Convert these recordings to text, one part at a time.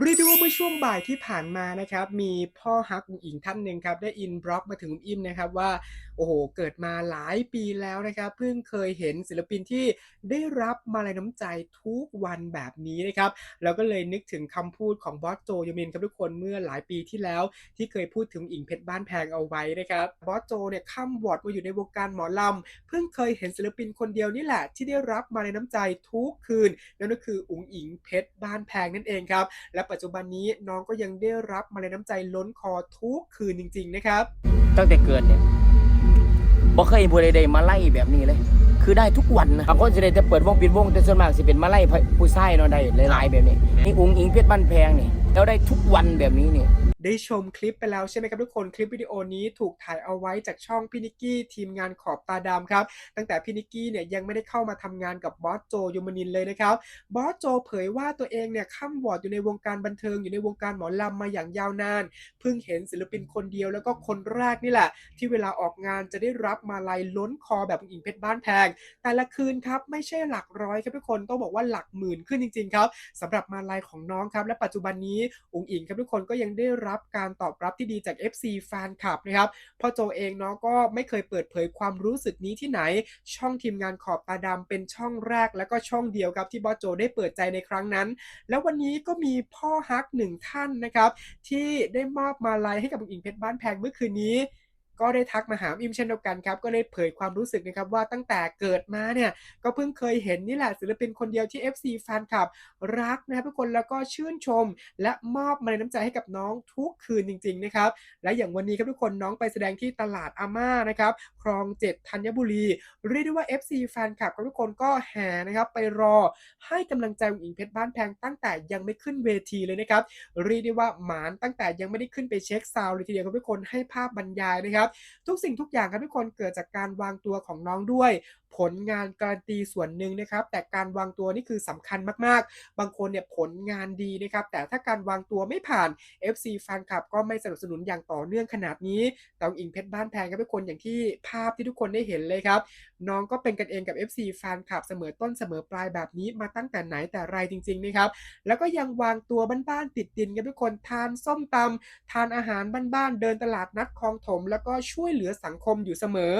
เรียกได้ว่าเมื่อช่วงบ่ายที่ผ่านมานะครับ มีพ่อฮักอุ๋งอิงท่านหนึ่งครับ ได้อินบล็อกมาถึงคุณอิมนะครับว่า โอ้โห เกิดมาหลายปีแล้วนะครับ เพิ่งเคยเห็นศิลปินที่ได้รับมาลัยน้ำใจทุกวันแบบนี้นะครับ แล้วก็เลยนึกถึงคำพูดของบอสโจยมินครับทุกคนเมื่อหลายปีที่แล้ว ที่เคยพูดถึงอิงเพชรบ้านแพงเอาไว้นะครับบอสโจเนี่ยข้ามวอดมาอยู่ในวงการหมอลำเพิ่งเคยเห็นศิลปินคนเดียวนี่แหละ ที่ได้รับมาลัยน้ำใจทุกคืนนั่นก็คืออุ๋งอิงเพชรบ้านแพงนั่นเองครับแล้วะปัจจุบันนี้น้องก็ยังได้รับมาเลยน้ำใจล้นคอทุกคืนจริง ๆ นะครับ ตั้งแต่เกิดเนี่ยบ่เคยเห็นผู้ใดๆมาไล่แบบนี้เลย คือได้ทุกวันนะบางคนจะได้แต่เปิดวงปิดวงแต่ส่วนมากสิเป็นมาไล่ผู้ชายเนาะได้หลายๆแบบนี้นี่อุ้งอิงเพชรบ้านแพงนี่แล้วได้ทุกวันแบบนี้เนี่ย ได้ชมคลิปไปแล้วใช่ไหมครับทุกคนคลิปวิดีโอนี้ถูกถ่ายเอาไว้จากช่องพี่นิกกี้ทีมงานขอบตาดำครับ ตั้งแต่พี่นิกกี้เนี่ยยังไม่ได้เข้ามาทำงานกับบอสโจยูมานินเลยนะครับบอสโจเผยว่าตัวเองเนี่ยข้ามวอดอยู่ในวงการบันเทิงอยู่ในวงการหมอลำมาอย่างยาวนาน เพิ่งเห็นศิลปินคนเดียวแล้วก็คนแรกนี่แหละ ที่เวลาออกงานจะได้รับมาลัยล้นคอแบบอิงเพชรบ้านแพง แต่ละคืนครับไม่ใช่หลักร้อยครับทุกคนต้องบอกว่าหลักหมื่นขึ้นจริง ๆ ครับสำหรับมาลัยของน้องครับและปัจจุบันนี้อุ๋งอิงครับทุกคนก็ยังได้รับการตอบรับที่ดีจาก FC แฟนคลับนะครับพ่อโจเองเนาะก็ไม่เคยเปิดเผยความรู้สึกนี้ที่ไหน ช่องทีมงานขอบตาดำเป็นช่องแรกและก็ช่องเดียวครับที่บอโจได้เปิดใจในครั้งนั้น แล้ววันนี้ก็มีพ่อฮักหนึ่งท่านนะครับที่ได้มอบมาลัยให้กับอุ๋งอิงเพชรบ้านแพงเมื่อคืนนี้ ก็ได้ทักมาหาอิมเช่นเดียวกันครับ ก็เลยเผยความรู้สึกนะครับว่าตั้งแต่เกิดมาเนี่ย ก็เพิ่งเคยเห็นนี่แหละศิลปินคนเดียวที่ FC แฟนคลับ รักนะครับทุกคนแล้วก็ชื่นชม และมอบมาลัยน้ำใจให้กับน้องทุกคืนจริงๆนะครับ และอย่างวันนี้ครับทุกคนน้องไปแสดงที่ตลาดอาม่านะครับคลองเจ็ดธัญบุรี เรียกได้ว่า FC แฟนคลับทุกคนก็แห่นะครับไปรอให้กำลังใจองอิงเพชรบ้านแพงตั้งแต่ยังไม่ขึ้นเวทีเลยนะครับเรียกได้ว่าหมานตั้งแต่ยังไม่ได้ขึ้นไปเช็คซาวเลยทีเดียวครับทุกคนให้ภาพบรรยายนะครับทุกสิ่งทุกอย่างครับทุกคนเกิดจากการวางตัวของน้องด้วย ผลงานการันตีส่วนหนึ่งนะครับ แต่การวางตัวนี่คือสำคัญมากๆ บางคนเนี่ยผลงานดีนะครับ แต่ถ้าการวางตัวไม่ผ่าน FC แฟนคลับก็ไม่สนับสนุนอย่างต่อเนื่องขนาดนี้แต่อุ๋งอิงเพชรบ้านแพงครับทุกคนอย่างที่ภาพที่ทุกคนได้เห็นเลยครับ น้องก็เป็นกันเองกับ FC แฟนคลับเสมอต้นเสมอปลายแบบนี้มาตั้งแต่ไหนแต่ไรจริงๆนะครับ แล้วก็ยังวางตัวบ้านๆติดดินกันทุกคนทานส้มตำทานอาหารบ้านๆเดินตลาดนัดคลองถม แล้วก็ช่วยเหลือสังคมอยู่เสมอ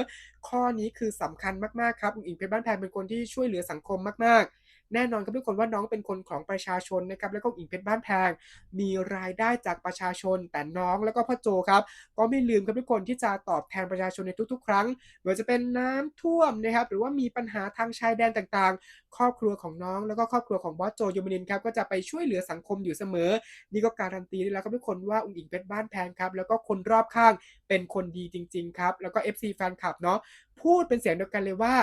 ข้อนี้คือสำคัญมากๆครับอุ๋งอิงเพชรบ้านแพงเป็นคนที่ช่วยเหลือสังคมมากๆ แน่นอนครับทุกคนว่าน้องเป็นคนของประชาชนนะครับแล้วก็อุงอิงเพชรบ้านแพง มีรายได้จากประชาชน แต่น้องแล้วก็พ่อโจครับก็ไม่ลืมครับทุกคนที่จะตอบแทนประชาชนในทุกๆ ครั้งไม่ว่าจะเป็นน้ำท่วมนะครับหรือว่ามีปัญหาทางชายแดนต่างๆ ครอบครัวของน้องแล้วก็ครอบครัวของบอสโจยมนินครับก็จะไปช่วยเหลือสังคมอยู่เสมอ นี่ก็การันตีได้แล้วครับทุกคนว่าอุ๋งอิงเพชรบ้านแพงครับแล้วก็คนรอบข้างเป็นคนดีจริง ๆ ครับ แล้วก็ FC แฟนคลับเนาะพูดเป็นเสียงเดียวกันเลยว่า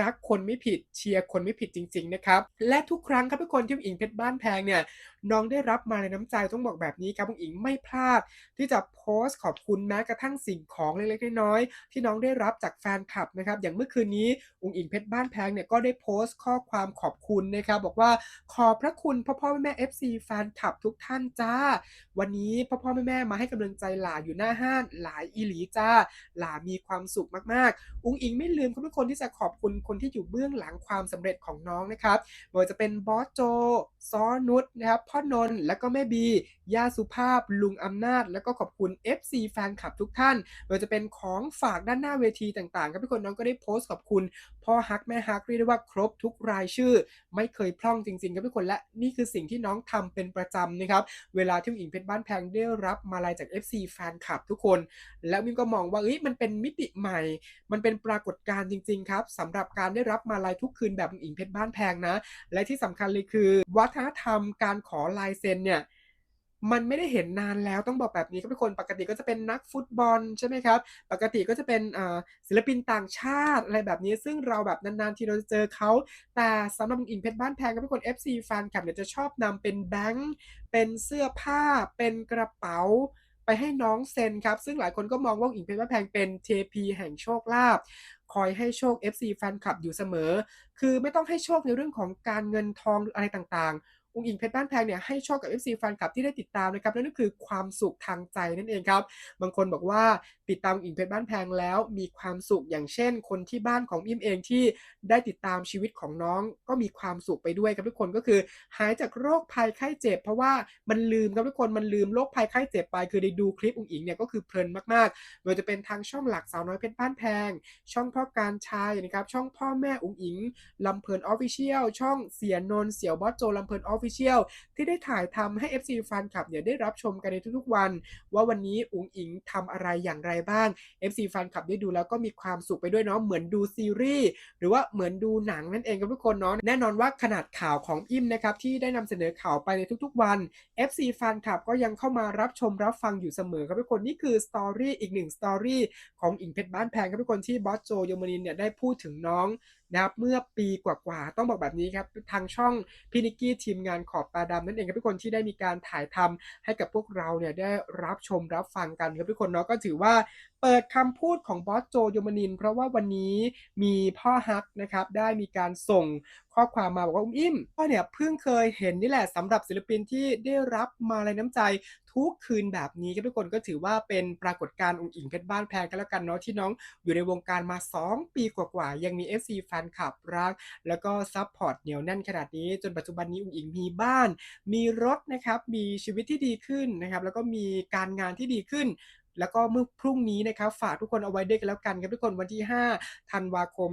รักคนไม่ผิดเชียร์คนไม่ผิดจริง ๆ นะครับ และทุกครั้งครับทุกคนที่อุ๋งอิงเพชรบ้านแพงเนี่ยน้องได้รับมาในน้ำใจต้องบอกแบบนี้ครับอุ๋งอิงไม่พลาด ที่จะโพสต์ขอบคุณแม้กระทั่งสิ่งของเล็กๆน้อยๆที่น้องได้รับจากแฟนคลับนะครับ อย่างเมื่อคืนนี้อุ๋งอิงเพชรบ้านแพงเนี่ยก็ได้โพสต์ข้อความขอบคุณนะครับ บอกว่าขอบพระคุณพ่อพ่อแม่แม่ FC แฟนคลับทุกท่านจ้า วันนี้พ่อพ่อแม่แม่มาให้กำลังใจหลาอยู่หน้าห้านหลายอีหลีจ้า หลามีความสุขมากๆ อุ๋งอิงไม่ลืมทุกคนที่จะขอบคุณคนที่อยู่เบื้องหลังความสำเร็จของน้องนะครับไม่ว่าจะเป็นบอสโจซอนุชนะครับพ่อนนท์และก็แม่บีย่าสุภาพ ลุงอำนาจ แล้วก็ขอบคุณ FC แฟนคลับทุกท่านไม่ว่าจะเป็นของฝากด้านหน้าเวทีต่างๆครับทุกคนน้องก็ได้โพสต์ขอบคุณพ่อฮักแม่ฮักเรียกได้ว่าครบทุกรายชื่อ ไม่เคยพร่องจริงๆครับทุกคนและนี่คือสิ่งที่น้องทำเป็นประจำนะครับเวลาที่อิงเพชรบ้านแพงได้รับมาลัยจาก FC แฟนคลับทุกคน แล้วมินก็มองว่าเอ้ยมันเป็นมิติใหม่ มันเป็นปรากฏการณ์จริง ๆ ครับสำหรับการได้รับมาลัยทุกคืนแบบอิงเพชรบ้านแพงนะ และที่สำคัญเลยคือ วัฒนธรรมการขอลายเซ็นเนี่ยมันไม่ได้เห็นนานแล้วต้องบอกแบบนี้ครับทุกคนปกติก็จะเป็นนักฟุตบอลใช่ไหมครับ ปกติก็จะเป็นศิลปินต่างชาติอะไรแบบนี้ซึ่งเราแบบนานๆ ทีเราจะเจอเขา แต่สำหรับอิงเพชรบ้านแพงครับทุกคน FC แฟนคลับเนี่ยจะชอบนำเป็นแบงค์เป็นเสื้อผ้าเป็นกระเป๋า ไปให้น้องเซนครับ ซึ่งหลายคนก็มองว่าอิงเพชรบ้านแพงเป็นเทพีแห่งโชคลาภคอยให้โชค FC แฟนคลับอยู่เสมอ คือไม่ต้องให้โชคในเรื่องของการเงินทองอะไรต่างๆ อุงอิงเพชรบ้านแพงเนี่ยให้โชคกับ FC แฟนคลับที่ได้ติดตามนะครับนั่นก็คือความสุขทางใจนั่นเองครับ บางคนบอกว่าติดตามอุงอิงเพชรบ้านแพงแล้วมีความสุขอย่างเช่น คนที่บ้านของอิมเองที่ได้ติดตามชีวิตของน้อง ก็มีความสุขไปด้วยครับทุกคนก็คือ หายจากโรคภัยไข้เจ็บ เพราะว่ามันลืมครับทุกคนมันลืมโรคภัยไข้เจ็บไป คือได้ดูคลิปอุงอิงเนี่ยก็คือเพลินมากๆไม่ว่าจะเป็นทางช่องหลักสาวน้อยเพชรบ้านแพง ช่องพ่อการชัยนะครับช่องพ่อแม่อุงอิงลำเพลินออฟฟิเชียลช่องเสียนนเสียวบอสโจลำเพลินออฟฟิเชียลที่ได้ถ่ายทำให้ FC แฟนคลับเนี่ยได้รับชมกันในทุกๆวัน ว่าวันนี้อุ๋งอิงทำอะไรอย่างไรบ้าง FC แฟนคลับได้ดูแล้วก็มีความสุขไปด้วยเนาะเหมือนดูซีรีส์หรือว่าเหมือนดูหนังนั่นเองครับทุกคนเนาะแน่นอนว่าขนาดข่าวของอิมนะครับที่ได้นำเสนอข่าวไปในทุกๆวัน FC แฟนคลับก็ยังเข้ามารับชมรับฟังอยู่เสมอครับทุกคนนี่คือสตอรี่อีกหนึ่งสตอรี่ของอิงเพชรบ้านแพงครับทุกคนที่บอสโจโยมานินเนี่ยได้พูดถึงน้อง นะครับเมื่อปีกว่าๆต้องบอกแบบนี้ครับทางช่องพินิกี้ทีมงานขอบตาดำนั่นเองครับทุกคนที่ได้มีการถ่ายทำให้กับพวกเราเนี่ยได้รับชมรับฟังกันครับทุกคนเนาะก็ถือว่า เปิดคำพูดของบอสโจโยมานิน เพราะว่าวันนี้มีพ่อฮักนะครับได้มีการส่งข้อความมาบอกว่าอุ้มอิ่มพ่อเนี่ยเพิ่งเคยเห็นนี่แหละสำหรับศิลปินที่ได้รับมาลัยน้ำใจทุกคืนแบบนี้ทุกคนก็ถือว่าเป็นปรากฏการณ์องค์อิงเพชรบ้านแพงกันแล้วกันเนาะที่น้องอยู่ในวงการมา 2 ปีกว่าๆยังมี FC แฟนคลับรัก แล้วก็ซัพพอร์ตเหนียวแน่นขนาดนี้ จนปัจจุบันนี้องค์อิงมีบ้าน มีรถนะครับมีชีวิตที่ดีขึ้นนะครับแล้วก็มีการงานที่ดีขึ้น แล้วก็เมื่อพรุ่งนี้นะครับฝากทุกคนเอาไว้ด้วยกันแล้วกันครับทุกคนวันที่ 5 ธันวาคม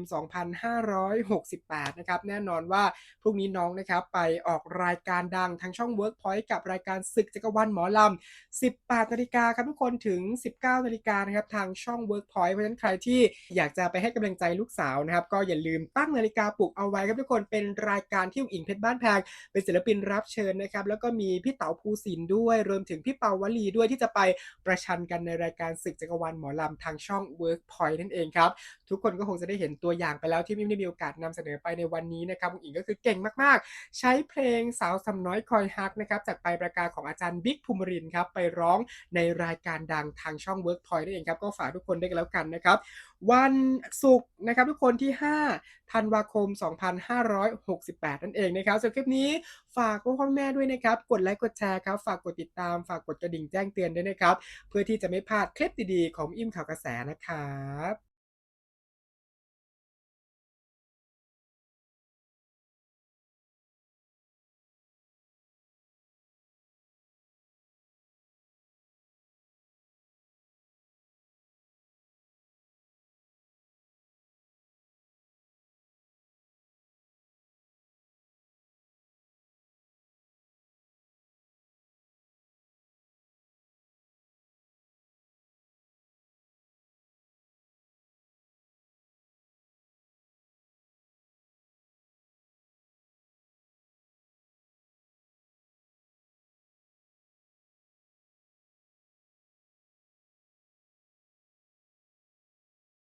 2568 นะครับแน่นอนว่าพรุ่งนี้น้องนะครับไปออกรายการดังทางช่อง Workpoint กับรายการศึกจักรวาลหมอลำ 18 นาฬิกาครับทุกคนถึง 19 นาฬิกานะครับทางช่อง Workpoint เพราะฉะนั้นใครที่อยากจะไปให้กำลังใจลูกสาวนะครับก็อย่าลืมตั้งนาฬิกาปลุกเอาไว้ครับทุกคนเป็นรายการที่อุ๋งอิงเพชรบ้านแพงเป็นศิลปินรับเชิญนะครับแล้วก็มีพี่เต๋าภูสินด้วยรวมถึงพี่เปาวลีด้วยที่จะไปประชันกันในรายการศึกจักรวาลหมอลำทางช่อง Workpoint นั่นเองครับ ทุกคนก็คงจะได้เห็นตัวอย่างไปแล้วที่มิมได้มีโอกาสนำเสนอไปในวันนี้นะครับอุ๋งอิงก็คือเก่งมากๆ ใช้เพลงสาวสำน้อยคอยฮักนะครับจากไปลายประกาศของอาจารย์บิ๊กภูมิรินครับไปร้องในรายการดังทางช่อง Workpoint นั่นเองครับก็ฝากทุกคนได้กันแล้วกันนะครับวันศุกร์นะครับทุกคนที่ 5 ธันวาคม 2568 นั่นเองนะครับส่วนคลิปนี้ฝากพ่อแม่ด้วยนะครับ กดไลค์กดแชร์ครับ ฝากกดติดตาม ฝากกดกระดิ่งแจ้งเตือนด้วยนะครับ เพื่อที่จะไม่พลาดคลิปดีๆ ของอิ่มข่าวกระแสนะครับ